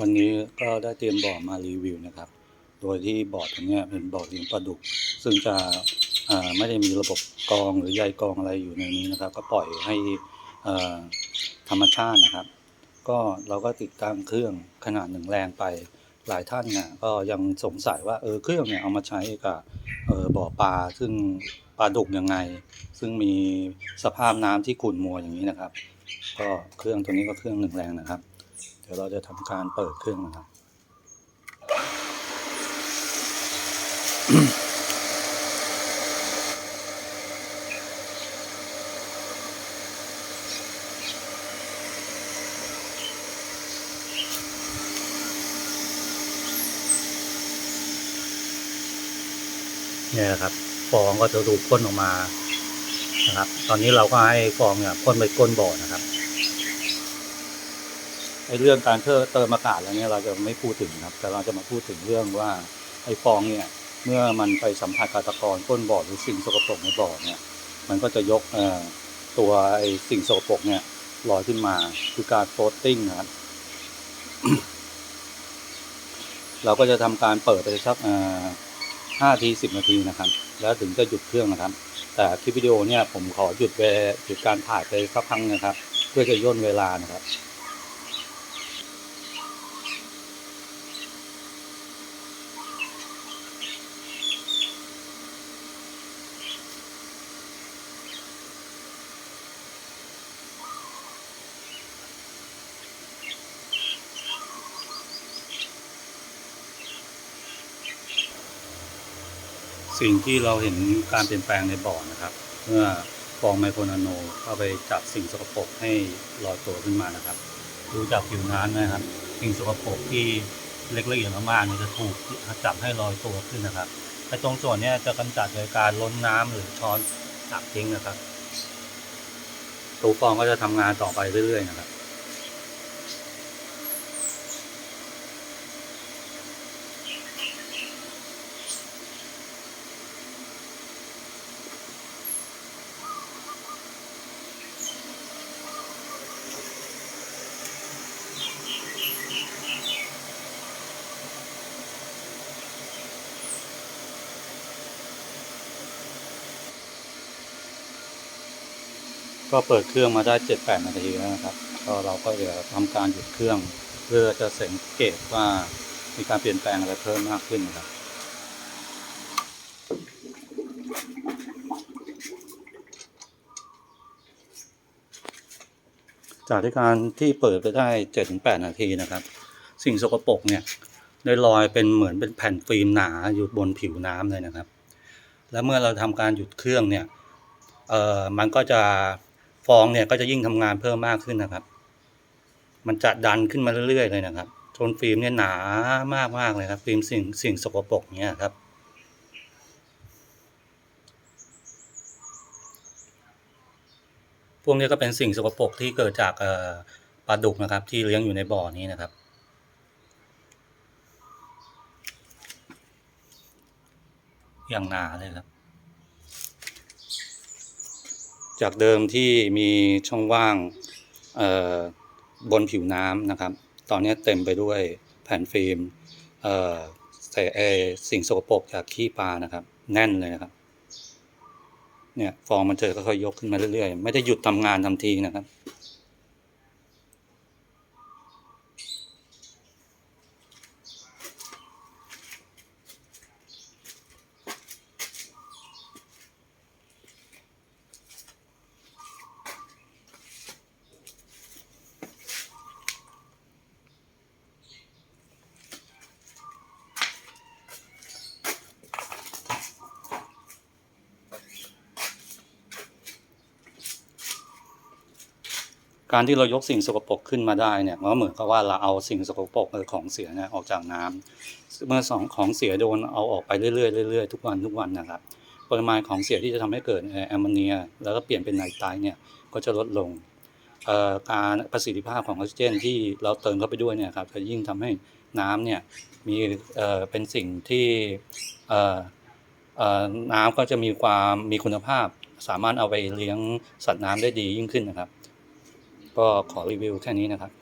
วันนี้ก็ได้เตรียมบ่อมารีวิวนะครับ โดยที่บ่อตรงนี้เป็นบ่อเลี้ยงปลาดุก ซึ่งจะไม่ได้มีระบบกรองหรือใยกรองอะไรอยู่ในนี้นะครับ ก็ปล่อยให้ธรรมชาตินะครับ ก็เราก็ติดตั้งเครื่องขนาดหนึ่งแรงไปหลายท่านเนี่ยก็ยังสงสัยว่าเออเครื่องเนี่ยเอามาใช้กับเออบ่อปลาซึ่งปลาดุกยังไง ซึ่งมีสภาพน้ำที่ขุ่นมัวอย่างนี้นะครับ ก็เครื่องตัวนี้ก็เครื่องหนึ่งแรงนะครับ ดี๋ยวเราจะทำการเปิดเครื่องนะครับ เนี่ยนะครับ ฟองก็จะดูดพ่นออกมานะครับ ตอนนี้เราก็ให้ฟองเนี่ยพ่นไปก้นบ่อนะครับ ไอ้เรื่องการเเติมอากาศแล้วเนี่ยเราจะไม่พูดถึงครับ แต่เราจะมาพูดถึงเรื่องว่าไอ้ฟองเนี่ยเมื่อมันไปสัมผัสกับตะกอนก้นบ่อหรือสิ่งสกปรกในบ่อเนี่ยมันก็จะยกตัวไอ้สิ่งสกปรกเนี่ยลอยขึ้นมาคือการโฟลตติ้งครับเราก็จะทำการเปิดไปสักห้าทีสิบนาทีนะครับ แล้วถึงจะหยุดเครื่องนะครับ แต่คลิปวิดีโอเนี่ยผมขอหยุดเวหยุดการถ่ายไปสักครั้งนะครับ เพื่อจะย่นเวลานะครับ สิ่งที่เราเห็นการเปลี่ยนแปลงในบ่อนะครับ เมื่อฟองไมโครนาโนเข้าไปจับสิ่งสกปรกให้ลอยตัวขึ้นมานะครับ ดูจากผิวน้ำนะครับ สิ่งสกปรกที่เล็กละเอียดมากๆเนี่ยจะถูกจับให้ลอยตัวขึ้นนะครับไอ้ตรงส่วนนี้จะกำจัดโดยการล้นน้ำหรือช้อนตักทิ้งนะครับ ตัวฟองก็จะทำงานต่อไปเรื่อยๆนะครับ ก็เปิดเครื่องมาได้เจ็ดแปดนาทีแล้วนะครับ ก็เราก็จะทำการหยุดเครื่อง เพื่อจะสังเกตว่ามีการเปลี่ยนแปลงอะไรเพิ่มมากขึ้นนะครับจากที่การที่เปิดไปได้เจ็ดถึงแปดนาทีนะครับ สิ่งสกปรกเนี่ยได้ลอยเป็นเหมือนเป็นแผ่นฟิล์มหนาอยู่บนผิวน้ำเลยนะครับ แล้วเมื่อเราทำการหยุดเครื่องเนี่ยเอ่อมันก็จะ องเนี่ยก็จะยิ่งทำงานเพิ่มมากขึ้นนะครับ มันจะดันขึ้นมาเรื่อยๆเลยนะครับจนฟิล์มเนี่ยหนามากมากๆเลยครับฟิล์มสิ่งสิ่งสกปรกเนี่ยครับ พวกนี้ก็เป็นสิ่งสกปรกที่เกิดจากปลาดุกนะครับ ที่เลี้ยงอยู่ในบ่อนี้นะครับอย่างหนาเลยครับ จากเดิมที่มีช่องว่างบนผิวน้ำนะครับ ตอนนี้เต็มไปด้วยแผ่นฟิล์มเอ่อใส่เอสิ่งสกปรกจากขี้ปลานะครับ แน่นเลยนะครับ เนี่ยฟองมันจะค่อยๆยกขึ้นมาเรื่อยๆ ไม่ได้หยุดทำงานทันทีนะครับ การที่เรายกสิ่งสกปรกขึ้นมาได้เนี่ยมันก็เหมือนกับว่าเราเอาสิ่งสกปรกหรือของเสียเนี่ยออกจากน้ำเมื่อสองของเสียโดนเอาออกไปเรื่อยๆเรื่อยๆทุกวันทุกวันนะครับ ปริมาณของเสียที่จะทำให้เกิดแอมโมเนีย แล้วก็เปลี่ยนเป็นไนไตรท์เนี่ยก็จะลดลงการประสิทธิภาพของออกซิเจนที่เราเติมเข้าไปด้วยเนี่ยครับจะยิ่งทำให้น้ำเนี่ยมีเป็นสิ่งที่น้ำก็จะมีความมีคุณภาพ สามารถเอาไปเลี้ยงสัตว์น้ำได้ดียิ่งขึ้นนะครับ ก็ขอรีวิวแค่นี้นะครับ